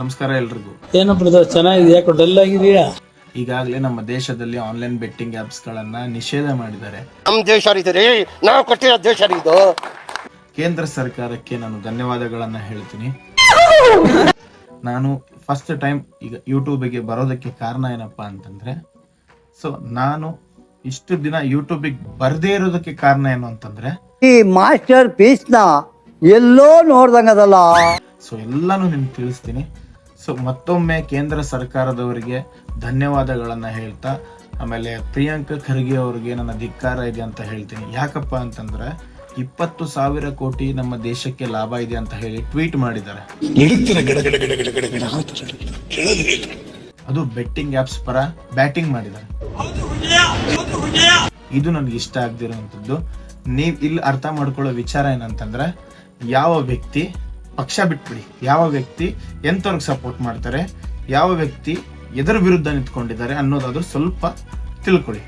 ನಮಸ್ಕಾರ ಎಲ್ರಿಗೂ. ಏನೋ ಬ್ರದರ್ ಚೆನ್ನಾಗಿದೆ ಯಾಕೋ ಡಲ್ ಆಗಿದೆಯಾ? ಈಗಾಗಲೇ ನಮ್ಮ ದೇಶದಲ್ಲಿ ಆನ್ಲೈನ್ ಬೆಟ್ಟಿಂಗ್ ಗಳನ್ನ ನಿಷೇಧ ಮಾಡಿದ್ದಾರೆ. ನಮ್ಮ ದೇಶ ಇದೆ ರೀ ನಾವು ಕೊಟ್ಟಿರೋ ದೇಶ ರೀ ಇದು ಕೇಂದ್ರ ಸರ್ಕಾರಕ್ಕೆ ನಾನು ಧನ್ಯವಾದಗಳನ್ನ ಹೇಳ್ತೀನಿ. ನಾನು ಫಸ್ಟ್ ಟೈಮ್ ಈಗ ಯೂಟ್ಯೂಬಿಗೆ ಬರೋದಕ್ಕೆ ಕಾರಣ ಏನಪ್ಪಾ ಅಂತಂದ್ರೆ ಸೊ ನಾನು ಇಷ್ಟು ದಿನ ಯೂಟ್ಯೂಬಿಗೆ ಬರದೇ ಇರೋದಕ್ಕೆ ಕಾರಣ ಏನು ಅಂತಂದ್ರೆ ಈ ಮಾಸ್ಟರ್ ಪೀಸ್ನ ಎಲ್ಲೋ ನೋಡ್ದಂಗದಲ್ಲ. ಸೊ ಎಲ್ಲಾನು ನಿಮ್ಗೆ ತಿಳಿಸ್ತೀನಿ. ಸೊ ಮತ್ತೊಮ್ಮೆ ಕೇಂದ್ರ ಸರ್ಕಾರದವರಿಗೆ ಧನ್ಯವಾದಗಳನ್ನು ಹೇಳ್ತಾ ಆಮೇಲೆ ಪ್ರಿಯಾಂಕ ಖರ್ಗೆ ಅವ್ರಿಗೆ ನನ್ನ ಧಿಕ್ಕಾರ ಇದೆ ಅಂತ ಹೇಳ್ತೀನಿ. ಯಾಕಪ್ಪ ಅಂತಂದ್ರೆ ಇಪ್ಪತ್ತು ಸಾವಿರ ಕೋಟಿ ನಮ್ಮ ದೇಶಕ್ಕೆ ಲಾಭ ಇದೆ ಅಂತ ಹೇಳಿ ಟ್ವೀಟ್ ಮಾಡಿದ್ದಾರೆ. ಅದು ಬೆಟ್ಟಿಂಗ್ ಆಪ್ಸ್ ಪರ ಬ್ಯಾಟಿಂಗ್ ಮಾಡಿದ್ದಾರೆ. ಇದು ನನಗೆ ಇಷ್ಟ ಆಗದಿರುವಂಥದ್ದು ನೀವು ಇಲ್ಲಿ ಅರ್ಥ ಮಾಡ್ಕೊಳ್ಳೋ ವಿಚಾರ ಏನಂತಂದ್ರೆ ಯಾವ ವ್ಯಕ್ತಿ ಪಕ್ಷ ಬಿಟ್ಬಿಡಿ. ಯಾವ ವ್ಯಕ್ತಿ ಎಂಥವ್ರಿಗೆ ಸಪೋರ್ಟ್ ಮಾಡ್ತಾರೆ ಯಾವ ವ್ಯಕ್ತಿ ಎದರ ವಿರುದ್ಧ ನಿಂತ್ಕೊಂಡಿದ್ದಾರೆ ಅನ್ನೋದಾದ್ರೂ ಸ್ವಲ್ಪ ತಿಳ್ಕೊಳ್ಳಿ.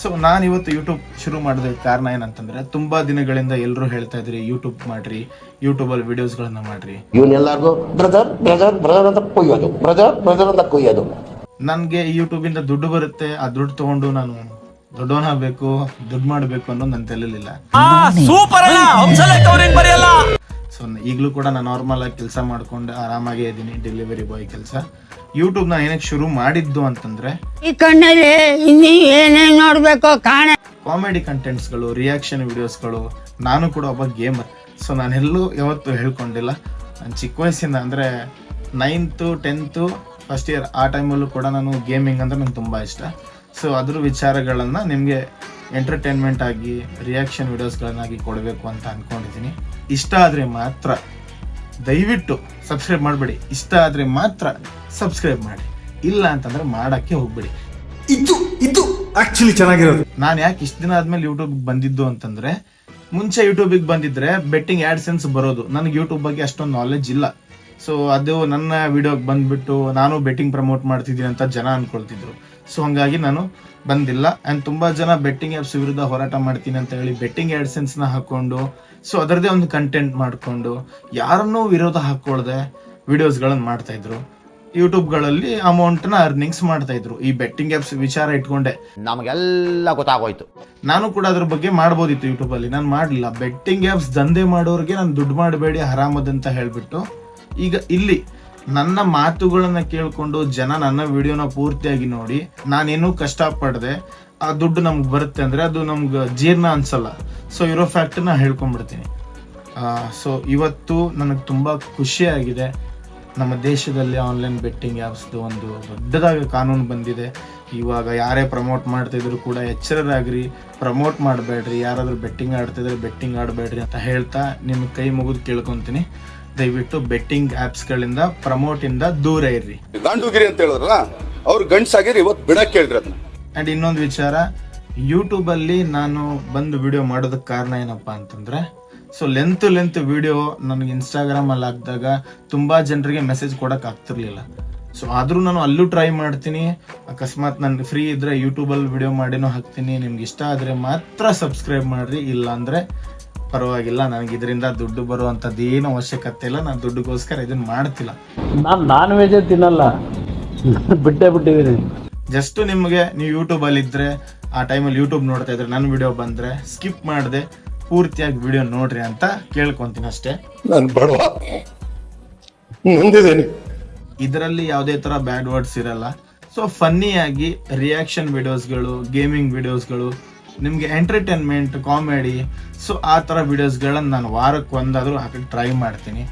ಸೊ ನಾನು ಇವತ್ತು ಯೂಟ್ಯೂಬ್ ಶುರು ಮಾಡಿದ ಕಾರಣ ಏನಂತಂದ್ರೆ ತುಂಬಾ ದಿನಗಳಿಂದ ಎಲ್ಲರೂ ಹೇಳ್ತಾ ಇದ್ರಿ ಯೂಟ್ಯೂಬ್ ಮಾಡ್ರಿ ಯೂಟ್ಯೂಬ್ ಅಲ್ಲಿ ವಿಡಿಯೋಸ್ ಗಳನ್ನ ಮಾಡ್ರಿ. ಇವನ್ನೆಲ್ಲರಿಗೂ ಬ್ರದರ್ ಬ್ರದರ್ ಬ್ರದರ್ ಅಂತ ಕೊಯ್ಯೋದು ಬ್ರದರ್ ಬ್ರದರ್ ಅಂತ ಕೊಯ್ಯೋದು. ನನ್ಗೆ ಯೂಟ್ಯೂಬ್ ಇಂದ ದುಡ್ಡು ಬರುತ್ತೆ ಆ ದುಡ್ಡು ತಗೊಂಡು ನಾನು ದೊಡ್ಡವನಾಗಬೇಕು ದುಡ್ಡು ಮಾಡಬೇಕು ಅನ್ನೋದು ನನ್ನ ತಲೆಲಿಲ್ಲ ಸೊ ಈಗಲೂ ಕೂಡ ನಾನು ನಾರ್ಮಲ್ ಆಗಿ ಕೆಲಸ ಮಾಡ್ಕೊಂಡು ಆರಾಮಾಗಿ ಇದ್ದೀನಿ ಡೆಲಿವರಿ ಬಾಯ್ ಕೆಲಸ. ಯೂಟ್ಯೂಬ್ ನಾನು ಏನಕ್ಕೆ ಶುರು ಮಾಡಿದ್ದು ಅಂತಂದ್ರೆ ಈ ಕಣ್ಣಲ್ಲಿ ಇನ್ನಿ ಏನೇನ್ ನೋಡ್ಬೇಕು ಕಾಣ. ಕಾಮಿಡಿ ಕಂಟೆಂಟ್ಸ್ಗಳು ರಿಯಾಕ್ಷನ್ ವಿಡಿಯೋಸ್ಗಳು ನಾನು ಕೂಡ ಒಬ್ಬ ಗೇಮರ್ ಸೊ ನಾನೆಲ್ಲೂ ಯಾವತ್ತು ಹೇಳ್ಕೊಂಡಿಲ್ಲ. ನಾನು ಚಿಕ್ಕ ವಯಸ್ಸಿಂದ ಅಂದರೆ ನೈನ್ತು ಟೆಂತು ಫಸ್ಟ್ ಇಯರ್ ಆ ಟೈಮಲ್ಲೂ ಕೂಡ ನಾನು ಗೇಮಿಂಗ್ ಅಂದ್ರೆ ನಂಗೆ ತುಂಬ ಇಷ್ಟ. ಸೊ ಅದ್ರ ವಿಚಾರಗಳನ್ನು ನಿಮಗೆ ಎಂಟರ್ಟೈನ್ಮೆಂಟ್ ಆಗಿ ರಿಯಾಕ್ಷನ್ ವಿಡಿಯೋಸ್ಗಳನ್ನಾಗಿ ಕೊಡಬೇಕು ಅಂತ ಅಂದ್ಕೊಂಡಿದ್ದೀನಿ ಇಷ್ಟ ಆದರೆ ಮಾತ್ರ ದಯವಿಟ್ಟು ಸಬ್ಸ್ಕ್ರೈಬ್ ಮಾಡಬೇಡಿ. ಇಷ್ಟ ಆದರೆ ಮಾತ್ರ ಸಬ್ಸ್ಕ್ರೈಬ್ ಮಾಡಿ. ಇಲ್ಲ ಅಂತಂದ್ರೆ ಮಾಡೋಕ್ಕೆ ಹೋಗ್ಬೇಡಿ. ಇದು ಇದು ಆಕ್ಚುಲಿ ಚೆನ್ನಾಗಿರೋದು. ನಾನು ಯಾಕೆ ಇಷ್ಟು ದಿನ ಆದ್ಮೇಲೆ ಯೂಟ್ಯೂಬ್ಗೆ ಬಂದಿದ್ದು ಅಂತಂದ್ರೆ ಮುಂಚೆ ಯೂಟ್ಯೂಬಿಗೆ ಬಂದಿದ್ರೆ ಬೆಟ್ಟಿಂಗ್ ಆ್ಯಡ್ ಸೆನ್ಸ್ ಬರೋದು. ನನಗೆ ಯೂಟ್ಯೂಬ್ ಬಗ್ಗೆ ಅಷ್ಟೊಂದು ನಾಲೆಜ್ ಇಲ್ಲ. ಸೊ ಅದು ನನ್ನ ವಿಡಿಯೋಗೆ ಬಂದ್ಬಿಟ್ಟು ನಾನು ಬೆಟ್ಟಿಂಗ್ ಪ್ರಮೋಟ್ ಮಾಡ್ತಿದ್ದೀನಿ ಅಂತ ಜನ ಅನ್ಕೊಳ್ತಿದ್ರು. ಸೊ ಹಂಗಾಗಿ ನಾನು ಬಂದಿಲ್ಲ. ಅಂಡ್ ತುಂಬಾ ಜನ ಬೆಟ್ಟಿಂಗ್ ಆ್ಯಪ್ಸ್ ವಿರುದ್ಧ ಹೋರಾಟ ಮಾಡ್ತೀನಿ ಅಂತ ಹೇಳಿ ಬೆಟ್ಟಿಂಗ್ ಆ್ಯಡ್ಸೆನ್ಸ್ನ ಹಾಕ್ಕೊಂಡು ಹಾಕೊಂಡು ಸೊ ಅದರದೇ ಒಂದು ಕಂಟೆಂಟ್ ಮಾಡಿಕೊಂಡು ಯಾರನ್ನೂ ವಿರೋಧ ಹಾಕೊಳ್ದೆ ವಿಡಿಯೋಸ್ಗಳನ್ನು ಮಾಡ್ತಾ ಇದ್ರು. ಯೂಟ್ಯೂಬ್ಗಳಲ್ಲಿ ಅಮೌಂಟ್ನ ಅರ್ನಿಂಗ್ಸ್ ಮಾಡ್ತಾ ಇದ್ರು. ಈ ಬೆಟ್ಟಿಂಗ್ ಆ್ಯಪ್ಸ್ ವಿಚಾರ ಇಟ್ಕೊಂಡೆ. ನಮಗೆಲ್ಲ ಗೊತ್ತಾಗೋಯ್ತು. ನಾನು ಕೂಡ ಅದ್ರ ಬಗ್ಗೆ ಮಾಡ್ಬೋದಿತ್ತು ಯೂಟ್ಯೂಬಲ್ಲಿ ನಾನು ಮಾಡಲಿಲ್ಲ. ಬೆಟ್ಟಿಂಗ್ ಆ್ಯಪ್ಸ್ ದಂಧೆ ಮಾಡೋರಿಗೆ ನಾನು ದುಡ್ಡು ಮಾಡಬೇಡಿ ಆರಾಮದಂತ ಅಂತ ಹೇಳ್ಬಿಟ್ಟು ಈಗ ಇಲ್ಲಿ ನನ್ನ ಮಾತುಗಳನ್ನ ಕೇಳಿಕೊಂಡು ಜನ ನನ್ನ ವಿಡಿಯೋನ ಪೂರ್ತಿಯಾಗಿ ನೋಡಿ, ನಾನೇನು ಕಷ್ಟಪಡದೆ, ಆ ದುಡ್ಡು ನಮ್ಗೆ ಬರುತ್ತೆ ಅಂದ್ರೆ ಅದು ನಮ್ಗೆ ಜೀರ್ಣ ಅನ್ಸಲ್ಲ. ಸೊ ಇರೋ ಫ್ಯಾಕ್ಟ್ನ ಹೇಳ್ಕೊಂಡ್ಬಿಡ್ತೀನಿ. ಸೊ ಇವತ್ತು ನನಗೆ ತುಂಬಾ ಖುಷಿಯಾಗಿದೆ. ನಮ್ಮ ದೇಶದಲ್ಲಿ ಆನ್ಲೈನ್ ಬೆಟ್ಟಿಂಗ್ ಆ್ಯಪ್ಸ್ದು ಒಂದು ದೊಡ್ಡದಾಗಿ ಕಾನೂನು ಬಂದಿದೆ. ಇವಾಗ ಯಾರೇ ಪ್ರಮೋಟ್ ಮಾಡ್ತಿದ್ರು ಕೂಡ ಎಚ್ಚರರಾಗ್ರಿ ಪ್ರಮೋಟ್ ಮಾಡಬೇಡ್ರಿ. ಯಾರಾದರೂ ಬೆಟ್ಟಿಂಗ್ ಆಡ್ತಿದ್ರೆ ಬೆಟ್ಟಿಂಗ್ ಆಡಬೇಡ್ರಿ ಅಂತ ಹೇಳ್ತಾ ನಿಮ್ಗೆ ಕೈ ಮುಗಿದು ಕೇಳ್ಕೊಂತೀನಿ. ದಯವಿಟ್ಟು ಬೆಟ್ಟಿಂಗ್ ಆ್ಯಪ್ಸ್ಗಳಿಂದ ಪ್ರಮೋಟಿಂದ ದೂರ ಇರ್ರಿ. ಗಂಡುಗಿರಿ ಅಂತ ಹೇಳಿದ್ರಲ್ಲ ಅವ್ರು ಗಂಡ್ಸಾಗಿರಿ ಇವತ್ತು ಬಿಡಕ್ ಹೇಳ್ರಿ ಅದನ್ನ. ಆ್ಯಂಡ್ ಇನ್ನೊಂದು ವಿಚಾರ ಯೂಟ್ಯೂಬಲ್ಲಿ ನಾನು ಬಂದು ವಿಡಿಯೋ ಮಾಡೋದಕ್ಕೆ ಕಾರಣ ಏನಪ್ಪ ಅಂತಂದ್ರೆ ಸೊ ಲೆಂತ್ ಲೆಂತ್ ವಿಡಿಯೋ ನನಗೆ ಇನ್ಸ್ಟಾಗ್ರಾಮ್ ಅಲ್ಲಿ ಹಾಕಿದಾಗ ತುಂಬಾ ಜನರಿಗೆ ಮೆಸೇಜ್ ಕೊಡಕ್ ಆಗ್ತಿರ್ಲಿಲ್ಲ. ಸೊ ಆದರೂ ನಾನು ಅಲ್ಲೂ ಟ್ರೈ ಮಾಡ್ತೀನಿ. ಅಕಸ್ಮಾತ್ ನನ್ಗೆ ಫ್ರೀ ಇದ್ರೆ ಯೂಟ್ಯೂಬಲ್ಲಿ ವಿಡಿಯೋ ಮಾಡಿನೂ ಹಾಕ್ತೀನಿ. ನಿಮ್ಗೆ ಇಷ್ಟ ಆದ್ರೆ ಮಾತ್ರ ಸಬ್ಸ್ಕ್ರೈಬ್ ಮಾಡ್ರಿ. ಇಲ್ಲ ಅಂದ್ರೆ ಪರವಾಗಿಲ್ಲ ನನಗೆ ಇದರಿಂದ ದುಡ್ಡು ಬರುವಂಥದ್ದು ಏನು ಅವಶ್ಯಕತೆ ಇಲ್ಲ ನಾನು ದುಡ್ಡುಗೋಸ್ಕರ ಇದನ್ನ ಮಾಡ್ತಿಲ್ಲ. ನಾನು ನಾನ್ ವೆಜ್ ತಿನ್ನಲ್ಲ. ಬಿಟ್ಟೆ ಬಿಟ್ಟೇ ಬಿಟ್ಟಿದ್ದೀನಿ ಜಸ್ಟ್ ನಿಮಗೆ ನೀವು ಯೂಟ್ಯೂಬಲ್ಲಿ ಇದ್ರೆ ಆ ಟೈಮಲ್ಲಿ ಯೂಟ್ಯೂಬ್ ನೋಡ್ತಾ ಇದ್ರೆ ನನ್ನ ವಿಡಿಯೋ ಬಂದ್ರೆ ಸ್ಕಿಪ್ ಮಾಡದೆ ಪೂರ್ತಿಯಾಗಿ ವಿಡಿಯೋ ನೋಡ್ರಿ ಅಂತ ಕೇಳ್ಕೊಂತೀನಿ ಅಷ್ಟೇ. ನಾನು ಬಡವ ನಂದಿದ್ದೀನಿ. ಇದರಲ್ಲಿ ಯಾವುದೇ ತರ ಬ್ಯಾಡ್ ವರ್ಡ್ಸ್ ಇರಲ್ಲ. ಸೊ ಫನ್ನಿಯಾಗಿ ರಿಯಾಕ್ಷನ್ ವಿಡಿಯೋಸ್ಗಳು ಗೇಮಿಂಗ್ ವಿಡಿಯೋಸ್ಗಳು ನಿಮಗೆ ಎಂಟರ್ಟೈನ್ಮೆಂಟ್ ಕಾಮಿಡಿ ಸೊ ಆ ಥರ ವೀಡಿಯೋಸ್ಗಳನ್ನು ನಾನು ವಾರಕ್ಕೆ ಒಂದಾದರೂ ಹಾಕಕ್ಕೆ ಟ್ರೈ ಮಾಡ್ತೀನಿ.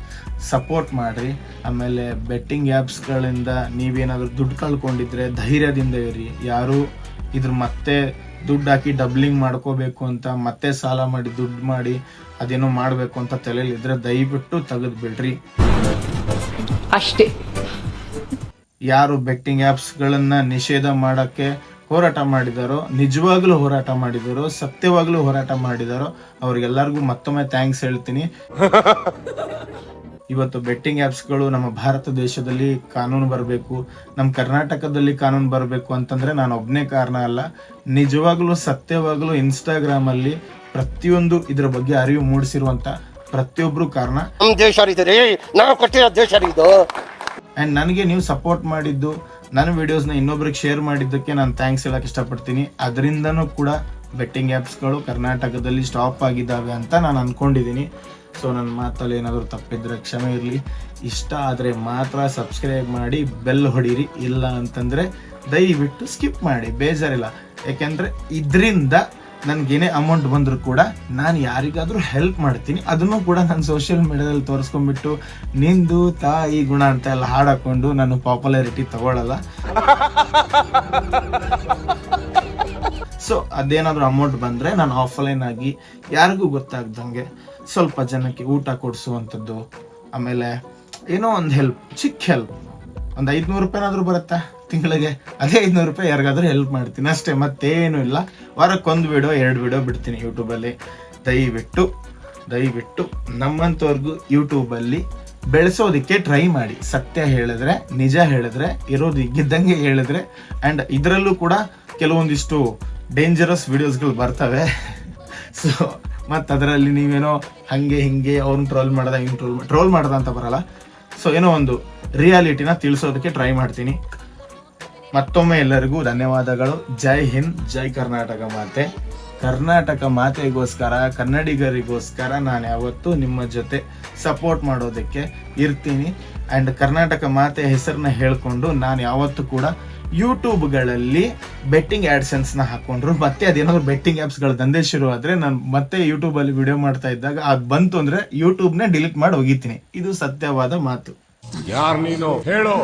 ಸಪೋರ್ಟ್ ಮಾಡಿರಿ. ಆಮೇಲೆ ಬೆಟ್ಟಿಂಗ್ ಆ್ಯಪ್ಸ್ಗಳಿಂದ ನೀವೇನಾದರೂ ದುಡ್ಡು ಕಳ್ಕೊಂಡಿದ್ರೆ ಧೈರ್ಯದಿಂದ ಇರಿ. ಯಾರು ಇದ್ರ ಮತ್ತೆ ದುಡ್ಡು ಹಾಕಿ ಡಬ್ಲಿಂಗ್ ಮಾಡ್ಕೋಬೇಕು ಅಂತ ಮತ್ತೆ ಸಾಲ ಮಾಡಿ ದುಡ್ಡು ಮಾಡಿ ಅದೇನೋ ಮಾಡಬೇಕು ಅಂತ ತಲೆಯಲ್ಲಿದ್ರೆ ದಯವಿಟ್ಟು ತೆಗೆದು ಬಿಡ್ರಿ. ಅಷ್ಟೇ. ಯಾರು ಬೆಟ್ಟಿಂಗ್ ಆ್ಯಪ್ಸ್ಗಳನ್ನು ನಿಷೇಧ ಮಾಡಕ್ಕೆ ಹೋರಾಟ ಮಾಡಿದಾರೋ ನಿಜವಾಗ್ಲೂ ಹೋರಾಟ ಮಾಡಿದಾರೋ ಸತ್ಯವಾಗ್ಲೂ ಹೋರಾಟ ಮಾಡಿದಾರೋ ಅವ್ರಿಗೆಲ್ಲರಿಗೂ ಮತ್ತೊಮ್ಮೆ ಥ್ಯಾಂಕ್ಸ್ ಹೇಳ್ತೀನಿ. ಇವತ್ತು ಬೆಟ್ಟಿಂಗ್ ಆ್ಯಪ್ಸ್ಗಳು ನಮ್ಮ ಭಾರತ ದೇಶದಲ್ಲಿ ಕಾನೂನು ಬರಬೇಕು ನಮ್ಮ ಕರ್ನಾಟಕದಲ್ಲಿ ಕಾನೂನು ಬರಬೇಕು ಅಂತಂದ್ರೆ ನಾನು ಒಬ್ಬನೇ ಕಾರಣ ಅಲ್ಲ. ನಿಜವಾಗ್ಲೂ ಸತ್ಯವಾಗ್ಲೂ ಇನ್ಸ್ಟಾಗ್ರಾಮಲ್ಲಿ ಪ್ರತಿಯೊಂದು ಇದ್ರ ಬಗ್ಗೆ ಅರಿವು ಮೂಡಿಸಿರುವಂತ ಪ್ರತಿಯೊಬ್ಬರು ಕಾರಣ. ನಮ್ಮ ದೇಶ ನಾವು ಕಟ್ಟಿರೋ ದೇಶ ಇದು ಆ್ಯಂಡ್ ನನಗೆ ನೀವು ಸಪೋರ್ಟ್ ಮಾಡಿದ್ದು ನನ್ನ ವಿಡಿಯೋಸ್ನ ಇನ್ನೊಬ್ರಿಗೆ ಶೇರ್ ಮಾಡಿದ್ದಕ್ಕೆ ನಾನು ಥ್ಯಾಂಕ್ಸ್ ಹೇಳಕ್ಕೆ ಇಷ್ಟಪಡ್ತೀನಿ. ಅದರಿಂದನೂ ಕೂಡ ಬೆಟ್ಟಿಂಗ್ ಆ್ಯಪ್ಸ್ಗಳು ಕರ್ನಾಟಕದಲ್ಲಿ ಸ್ಟಾಪ್ ಆಗಿದ್ದಾವೆ ಅಂತ ನಾನು ಅಂದ್ಕೊಂಡಿದ್ದೀನಿ ಸೊ ನನ್ನ ಮಾತಲ್ಲಿ ಏನಾದರೂ ತಪ್ಪಿದ್ರೆ ಕ್ಷಮೆ ಇರಲಿ. ಇಷ್ಟ ಆದರೆ ಮಾತ್ರ ಸಬ್ಸ್ಕ್ರೈಬ್ ಮಾಡಿ ಬೆಲ್ ಹೊಡೀರಿ. ಇಲ್ಲ ಅಂತಂದರೆ ದಯವಿಟ್ಟು ಸ್ಕಿಪ್ ಮಾಡಿ. ಬೇಜಾರಿಲ್ಲ. ಯಾಕೆಂದರೆ ಇದರಿಂದ ನನಗೇನೇ ಅಮೌಂಟ್ ಬಂದರೂ ಕೂಡ ನಾನು ಯಾರಿಗಾದರೂ ಹೆಲ್ಪ್ ಮಾಡ್ತೀನಿ. ಅದನ್ನು ಕೂಡ ನಾನು ಸೋಷಿಯಲ್ ಮೀಡಿಯಾದಲ್ಲಿ ತೋರಿಸ್ಕೊಂಡ್ಬಿಟ್ಟು, ನಿಂದು ತಾಯಿ ಗುಣ ಅಂತ ಎಲ್ಲ ಹಾಡಾಕೊಂಡು ನಾನು ಪಾಪ್ಯುಲಾರಿಟಿ ತಗೊಳ್ಳಲ್ಲ ಸೊ ಅದೇನಾದರೂ ಅಮೌಂಟ್ ಬಂದರೆ ನಾನು ಆಫ್ಲೈನ್ ಆಗಿ ಯಾರಿಗೂ ಗೊತ್ತಾಗ್ದಂಗೆ ಸ್ವಲ್ಪ ಜನಕ್ಕೆ ಊಟ ಕೊಡಿಸುವಂಥದ್ದು, ಆಮೇಲೆ ಏನೋ ಒಂದು ಹೆಲ್ಪ್ ಚಿಕ್ಕ ಹೆಲ್ಪ್ ಒಂದು ಐದುನೂರು ರೂಪಾಯಿನಾದ್ರೂ ಬರುತ್ತಾ ತಿಂಗಳಿಗೆ. ಅದೇ ಐದುನೂರು ರೂಪಾಯಿ ಯಾರಿಗಾದರೂ ಹೆಲ್ಪ್ ಮಾಡ್ತೀನಿ. ಅಷ್ಟೇ, ಮತ್ತೇನು ಇಲ್ಲ. ವಾರಕ್ಕೊಂದು ವಿಡಿಯೋ ಎರಡು ವಿಡಿಯೋ ಬಿಡ್ತೀನಿ ಯೂಟ್ಯೂಬಲ್ಲಿ ದಯವಿಟ್ಟು ದಯವಿಟ್ಟು ನಮ್ಮಂಥವ್ರಿಗೂ ಯೂಟ್ಯೂಬಲ್ಲಿ ಬೆಳೆಸೋದಕ್ಕೆ ಟ್ರೈ ಮಾಡಿ. ಸತ್ಯ ಹೇಳಿದ್ರೆ, ನಿಜ ಹೇಳಿದ್ರೆ, ಇರೋದು ಇದ್ದಂಗೆ ಹೇಳಿದ್ರೆ ಆ್ಯಂಡ್ ಇದರಲ್ಲೂ ಕೂಡ ಕೆಲವೊಂದಿಷ್ಟು ಡೇಂಜರಸ್ ವಿಡಿಯೋಸ್ಗಳು ಬರ್ತವೆ. ಸೊ ಮತ್ತು ಅದರಲ್ಲಿ ನೀವೇನೋ ಹಾಗೆ ಹಿಂಗೆ ಅವ್ರನ್ನ ಟ್ರೋಲ್ ಮಾಡ್ದ ಹಿಂಗೆ ಟ್ರೋಲ್ ಟ್ರೋಲ್ ಮಾಡ್ದ ಅಂತ ಬರಲ್ಲ. ಸೊ ಏನೋ ಒಂದು ರಿಯಾಲಿಟಿನ ತಿಳಿಸೋದಕ್ಕೆ ಟ್ರೈ ಮಾಡ್ತೀನಿ. ಮತ್ತೊಮ್ಮೆ ಎಲ್ಲರಿಗೂ ಧನ್ಯವಾದಗಳು. ಜೈ ಹಿಂದ್, ಜೈ ಕರ್ನಾಟಕ ಮಾತೆ. ಕರ್ನಾಟಕ ಮಾತೆಗೋಸ್ಕರ, ಕನ್ನಡಿಗರಿಗೋಸ್ಕರ ನಾನು ಯಾವತ್ತೂ ನಿಮ್ಮ ಜೊತೆ ಸಪೋರ್ಟ್ ಮಾಡೋದಕ್ಕೆ ಇರ್ತೀನಿ. ಆ್ಯಂಡ್ ಕರ್ನಾಟಕ ಮಾತೆ ಹೆಸರನ್ನ ಹೇಳಿಕೊಂಡು ನಾನು ಯಾವತ್ತೂ ಕೂಡ ಯೂಟ್ಯೂಬ್ಗಳಲ್ಲಿ ಬೆಟ್ಟಿಂಗ್ನ ಹಾಕೊಂಡ್ರು. ಮತ್ತೆ ಅದೇನಾದ್ರು ಬೆಟ್ಟಿಂಗ್ ಆ್ಯಪ್ಸ್ಗಳ ದಂಧೆ ಶುರು ಆದರೆ ನಾನು ಮತ್ತೆ ಯೂಟ್ಯೂಬಲ್ಲಿ ವಿಡಿಯೋ ಮಾಡ್ತಾ ಇದ್ದಾಗ ಅದು ಬಂತು ಅಂದರೆ ಯೂಟ್ಯೂಬ್ನ ಡಿಲೀಟ್ ಮಾಡಿ ಹೋಗಿತೀನಿ ಇದು ಸತ್ಯವಾದ ಮಾತು. ಯಾರ್ ನೀನು? ಹೇಳು.